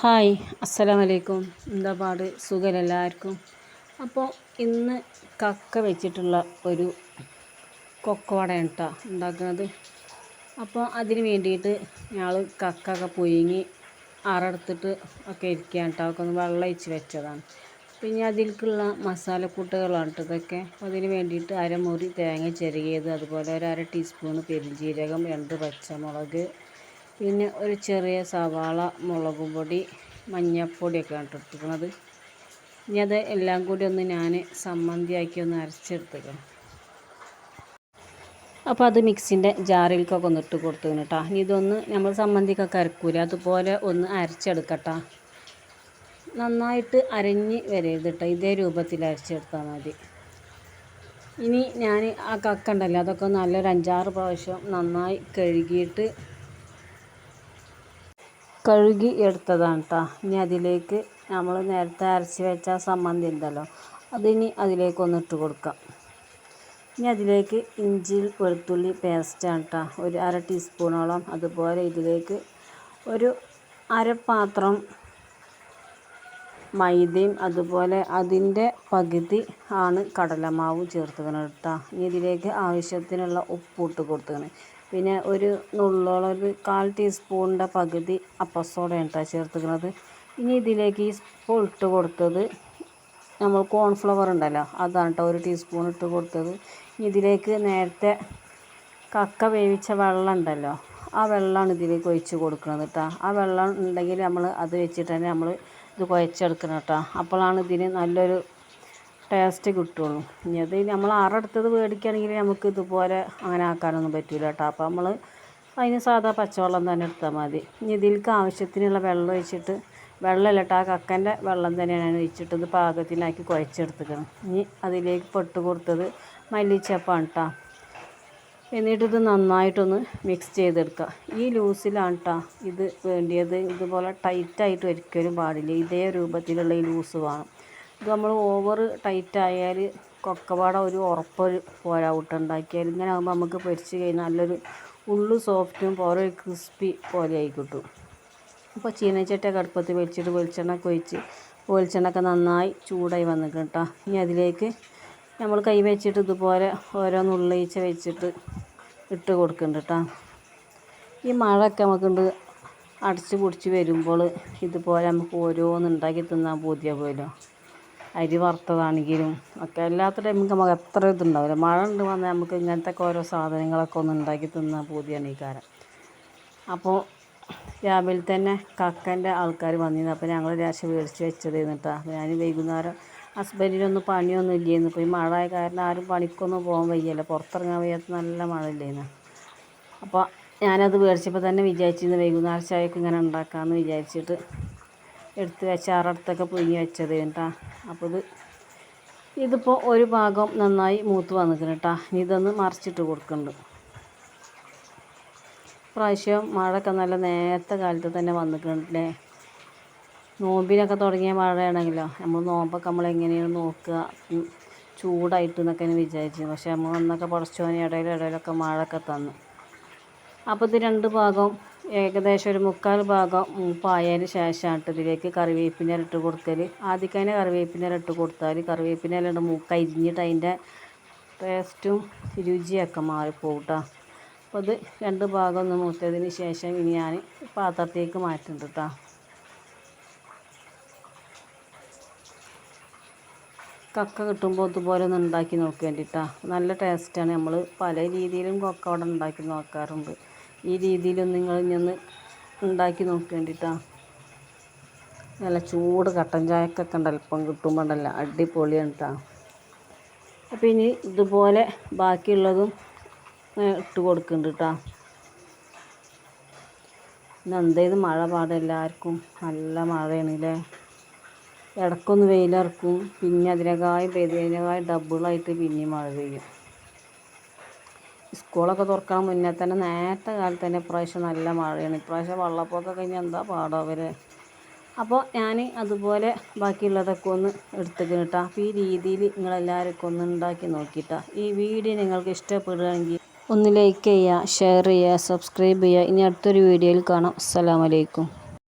Hi അസ്സലാമു വലൈക്കും എന്താ പാട്? സുഖമല്ല എല്ലാവർക്കും. അപ്പോൾ ഇന്ന് കക്ക വെച്ചിട്ടുള്ള ഒരു കൊക്കവടയാണ് കേട്ടോ ഉണ്ടാക്കുന്നത് അപ്പോൾ അതിന് വേണ്ടിയിട്ട് ഞങ്ങൾ കക്കൊക്കെ പുഴുങ്ങി അറെടുത്തിട്ട് ഒക്കെ ഇരിക്കുകയാണ് കേട്ടോ ഒക്കെ ഒന്ന് വെള്ളം ഒഴിച്ച് വെച്ചതാണ്. പിന്നെ അതിലേക്കുള്ള മസാലക്കൂട്ടുകളാണ് കേട്ടോ ഇതൊക്കെ. അതിന് വേണ്ടിയിട്ട് അരമുറി തേങ്ങ ചെറുകിയത് അതുപോലെ ഒരു അര ടീസ്പൂൺ പെരുംജീരകം രണ്ട് പച്ചമുളക് പിന്നെ ഒരു ചെറിയ സവാള മുളക് പൊടി മഞ്ഞൾപ്പൊടിയൊക്കെ ഇട്ടിരിക്കുന്നത് ഇനി അത് എല്ലാം കൂടി ഒന്ന് ഞാൻ സമ്മന്തിയാക്കി ഒന്ന് അരച്ചെടുത്തേക്കണം. അപ്പോൾ അത് മിക്സിന്റെ ജാറിലേക്കൊക്കെ ഒന്ന് ഇട്ട് കൊടുത്തു കേട്ടോ ഇനി ഇതൊന്ന് നമ്മൾ സമ്മന്തിക്കൊക്കെ അരക്കൂല അതുപോലെ ഒന്ന് അരച്ചെടുക്കട്ടോ. നന്നായിട്ട് അരഞ്ഞ് വരരുത് കേട്ടോ ഇതേ രൂപത്തിൽ അരച്ചെടുത്താൽ മതി. ഇനി ഞാൻ ആ കക്ക ഉണ്ടല്ലോ അതൊക്കെ നല്ലൊരു അഞ്ചാറ് പ്രാവശ്യം നന്നായി കഴുകിയിട്ട് കഴുകി എടുത്തതാണ് കേട്ടോ ഇനി അതിലേക്ക് നമ്മൾ നേരത്തെ അരച്ച് വെച്ച സമ്മന്തി ഉണ്ടല്ലോ അതിനി അതിലേക്ക് ഒന്ന് ഇട്ട് കൊടുക്കാം. ഇനി അതിലേക്ക് ഇഞ്ചി വെളുത്തുള്ളി പേസ്റ്റാണ് കേട്ടോ ഒരു അര ടീസ്പൂണോളം അതുപോലെ ഇതിലേക്ക് ഒരു അരപ്പാത്രം മൈദയും അതുപോലെ അതിന്റെ പകുതി ആണ് കടലമാവ് ചേർത്തുക്കണം കേട്ടോ ഇനി ഇതിലേക്ക് ആവശ്യത്തിനുള്ള ഉപ്പ് ഇട്ട് കൊടുത്തുക്കണം. പിന്നെ ഒരു നുള്ളോളം ഒരു കാൽ ടീസ്പൂണിന്റെ പകുതി അപ്പസോഡയാണ് കേട്ടോ ചേർത്തുക്കുന്നത് ഇനി ഇതിലേക്ക് ഈ സ്പൂൺ ഇട്ട് കൊടുത്തത് നമ്മൾ കോൺഫ്ലവർ ഉണ്ടല്ലോ അതാണ് കേട്ടോ ഒരു ടീസ്പൂൺ ഇട്ട് കൊടുത്തത്. ഇതിലേക്ക് നേരത്തെ കക്ക വേവിച്ച വെള്ളം ഉണ്ടല്ലോ ആ വെള്ളമാണ് ഇതിലേക്ക് ഒഴിച്ച് കൊടുക്കുന്നത് കേട്ടോ ആ വെള്ളം ഉണ്ടെങ്കിൽ നമ്മൾ അത് വെച്ചിട്ട് തന്നെ നമ്മൾ ഇത് കുഴച്ചെടുക്കണം കേട്ടോ അപ്പോഴാണ് ഇതിന് നല്ലൊരു ടേസ്റ്റ് കിട്ടുള്ളൂ. ഇനി അത് നമ്മൾ ആറെടുത്തത് മേടിക്കുകയാണെങ്കിൽ നമുക്ക് ഇതുപോലെ അങ്ങനെ ആക്കാനൊന്നും പറ്റില്ല കേട്ടോ. അപ്പോൾ നമ്മൾ അതിന് സാധാ പച്ചവെള്ളം തന്നെ എടുത്താൽ മതി. ഇനി ഇതിലേക്ക് ആവശ്യത്തിനുള്ള വെള്ളം ഒഴിച്ചിട്ട് വെള്ളമല്ല കേട്ടോ ആ കക്കന്റെ വെള്ളം തന്നെയാണ് ഒഴിച്ചിട്ട് ഇത് പാകത്തിനാക്കി കുഴച്ചെടുത്തിക്കണം ഇനി അതിലേക്ക് പൊട്ട് കൊടുത്തത് മല്ലിച്ചപ്പാണ് കേട്ടോ. എന്നിട്ടിത് നന്നായിട്ടൊന്ന് മിക്സ് ചെയ്തെടുക്കുക. ഈ ലൂസിലാണ് കേട്ടോ ഇത് വേണ്ടിയത്. ഇതുപോലെ ടൈറ്റായിട്ട് ഒരിക്കലും പാടില്ല. ഇതേ രൂപത്തിലുള്ള ഈ ലൂസ് വേണം. ഇത് നമ്മൾ ഓവർ ടൈറ്റ് ആയാൽ കൊക്കവാട ഒരു ഉറപ്പൊരു പോരാ ഉണ്ടാക്കിയാൽ ഇങ്ങനെ ആകുമ്പോൾ നമുക്ക് പൊരിച്ച് കഴിഞ്ഞാൽ നല്ലൊരു ഉള്ളു സോഫ്റ്റും പോലെ ഒരു ക്രിസ്പി പോലെ ആയി കിട്ടും. അപ്പോൾ ചീനച്ചട്ടയൊക്കെ അടുപ്പത്ത് വെച്ചിട്ട് വെളിച്ചെണ്ണ ഒക്കെ ഒഴിച്ച് വെളിച്ചെണ്ണ നന്നായി ചൂടായി വന്നിട്ട് കേട്ടോ ഇനി അതിലേക്ക് നമ്മൾ കൈ വെച്ചിട്ട് ഇതുപോലെ ഓരോ നുള്ളീച്ച വെച്ചിട്ട് ഇട്ട് കൊടുക്കുന്നുണ്ട് കേട്ടോ ഈ മഴയൊക്കെ നമുക്കുണ്ട് അടച്ച് പൊടിച്ച് വരുമ്പോൾ ഇതുപോലെ നമുക്ക് ഓരോന്ന് ഉണ്ടാക്കി തിന്നാൻ പോലെയോ അരി വറുത്തതാണെങ്കിലും ഒക്കെ അല്ലാത്ത ടൈമിൽ നമുക്ക് എത്ര ഇതുണ്ടാവില്ല. മഴ ഉണ്ട് വന്നാൽ നമുക്ക് ഇങ്ങനത്തെ ഓരോ സാധനങ്ങളൊക്കെ ഒന്ന് ഉണ്ടാക്കി തിന്നാൽ പൂതിയാണ് ഈ കാലം. അപ്പോൾ രാവിലെ തന്നെ കക്കന്റെ ആൾക്കാർ വന്നിരുന്നു. അപ്പോൾ ഞങ്ങൾ രാശി മേടിച്ച് വെച്ചതായിരുന്നു കേട്ടോ അപ്പോൾ ഞാൻ വൈകുന്നേരം ഹസ്ബൻഡിനൊന്നും പണിയൊന്നും ഇല്ലായിരുന്നു ഇപ്പോൾ ഈ മഴ ആയ കാരണം ആരും പണിക്കൊന്നും പോകാൻ വയ്യല്ലോ. പുറത്തിറങ്ങാൻ വയ്യാത്ത നല്ല മഴ ഇല്ലായിരുന്നു അപ്പോൾ ഞാനത് മേടിച്ചപ്പോൾ തന്നെ വിചാരിച്ചിരുന്നു വൈകുന്നേരം ചായക്ക് ഇങ്ങനെ ഉണ്ടാക്കാമെന്ന് വിചാരിച്ചിട്ട് എടുത്ത് വെച്ച ആറടുത്തൊക്കെ പുഴുങ്ങി വെച്ചത് കേട്ടോ. അപ്പോൾ ഇത് ഇതിപ്പോൾ ഒരു ഭാഗം നന്നായി മൂത്ത് വന്നിട്ടുണ്ട് കേട്ടോ. ഇതൊന്ന് മറിച്ചിട്ട് കൊടുക്കുന്നുണ്ട് പ്രാവശ്യം മഴയൊക്കെ നല്ല നേരത്തെ കാലത്ത് തന്നെ വന്നിട്ടുണ്ടല്ലേ നോമ്പിനൊക്കെ തുടങ്ങിയ മഴയാണെങ്കിലോ? നമ്മൾ നോമ്പൊക്കെ നമ്മൾ എങ്ങനെയാണ് നോക്കുക? ചൂടായിട്ട് എന്നൊക്കെ വിചാരിച്ചു. പക്ഷേ നമ്മൾ അന്നൊക്കെ പടച്ചോനെ ഇടയിൽ ഇടയിലൊക്കെ മഴയൊക്കെ തന്നു. അപ്പോൾ ഇത് രണ്ട് ഭാഗം ഏകദേശം ഒരു മുക്കാൽ ഭാഗം മൂപ്പായതിന് ശേഷമാണ് ഇതിലേക്ക് കറിവേപ്പിന്റെ ഇട്ട് കൊടുക്കൽ തന്നെ കറിവേപ്പിന്റെ ഇട്ട് കൊടുത്താൽ കറിവേപ്പിന്റെ ഇട്ട് മൂക്ക അരിഞ്ഞിട്ട് അതിന്റെ ടേസ്റ്റും രുചിയൊക്കെ മാറിപ്പോകും അപ്പോൾ അത് രണ്ട് ഭാഗം ഒന്ന് മൂത്തതിന് ശേഷം ഇനി ഞാൻ പാത്രത്തേക്ക് മാറ്റുന്നുണ്ട് കേട്ടോ കക്ക കിട്ടുമ്പോൾ ഇതുപോലെ ഒന്ന് ഉണ്ടാക്കി നോക്കേണ്ടിട്ടാ നല്ല ടേസ്റ്റാണ് നമ്മൾ പല രീതിയിലും കൊക്ക അവിടെ ഉണ്ടാക്കി നോക്കാറുണ്ട്. ഈ രീതിയിൽ നിങ്ങൾ ഇനി ഉണ്ടാക്കി നോക്കേണ്ടിട്ടാണ് നല്ല ചൂട് കട്ടൻ ചായക്കൊക്കെ ഉണ്ടല്ലോ ഇപ്പം കിട്ടുമ്പോൾ ഉണ്ടല്ലോ അടിപൊളിയാണ് കേട്ടോ അപ്പോൾ ഇനി ഇതുപോലെ ബാക്കിയുള്ളതും ഇട്ട് കൊടുക്കുന്നുണ്ട് കേട്ടോ മഴ പാടെ എല്ലാവർക്കും? നല്ല മഴയാണ് അല്ലേ ഇടയ്ക്കൊന്ന് വെയിലിറക്കും പിന്നെ അതിനേക്കാളും പെയ്തതിനേക്കാളും ഡബിളായിട്ട് പിന്നെയും മഴ പെയ്യും. സ്കൂളൊക്കെ തുറക്കാൻ മുന്നേ തന്നെ നേരത്തെ കാലത്ത് തന്നെ ഇപ്രാവശ്യം നല്ല മഴയാണ്. ഇപ്രാവശ്യം വെള്ളപ്പൊക്കം കഴിഞ്ഞാൽ എന്താ പാടോ അവർ അപ്പോൾ ഞാൻ അതുപോലെ ബാക്കിയുള്ളതൊക്കെ ഒന്ന് എടുത്തേക്കണം കേട്ടോ അപ്പോൾ ഈ രീതിയിൽ നിങ്ങളെല്ലാവരും ഒന്ന് ഉണ്ടാക്കി നോക്കിയിട്ടാ ഈ വീഡിയോ നിങ്ങൾക്ക് ഇഷ്ടപ്പെടുകയാണെങ്കിൽ ഒന്ന് ലൈക്ക് ചെയ്യുക ഷെയർ ചെയ്യുക സബ്സ്ക്രൈബ് ചെയ്യുക. ഇനി അടുത്തൊരു വീഡിയോയിൽ കാണാം. അസ്സലാമലൈക്കും